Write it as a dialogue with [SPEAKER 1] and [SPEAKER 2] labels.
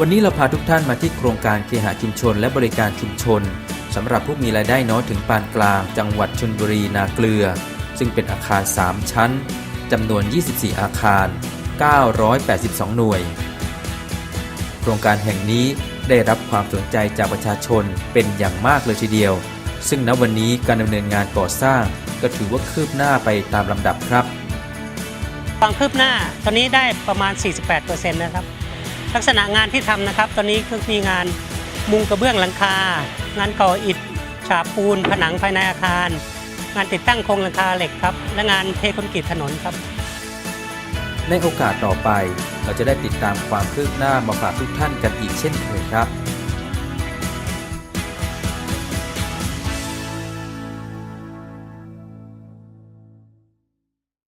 [SPEAKER 1] วันนี้เราพาทุกท่านมาที่โครงการเคหะชุมชน และบริการชุมชนสำหรับผู้มีรายได้น้อยถึงปานกลาง จังหวัดชลบุรีนาเกลือ ซึ่งเป็นอาคาร 3 ชั้นจำนวน 24 อาคาร 982 หน่วย โครงการแห่งนี้ได้รับความสนใจจากประชาชนเป็นอย่างมากเลยทีเดียว ซึ่งณวันนี้การดำเนินงานก่อสร้างก็ถือว่าคืบหน้าไปตามลำดับครับ
[SPEAKER 2] ความคืบหน้าตอนนี้ได้ประมาณ 48%นะครับ ลักษณะงานที่ทำนะครับ ตอนนี้ก็มีงานมุงกระเบื้องหลังคา งานก่ออิฐฉาบปูน ผนังภายในอาคาร งานติดตั้งโครงหลังคาเหล็กครับ และงานเทคอนกรีตถนนครับ
[SPEAKER 1] ในโอกาสต่อไป เราจะได้ติดตามความคืบหน้ามาฝากทุกท่านกันอีกเช่นเคยครับ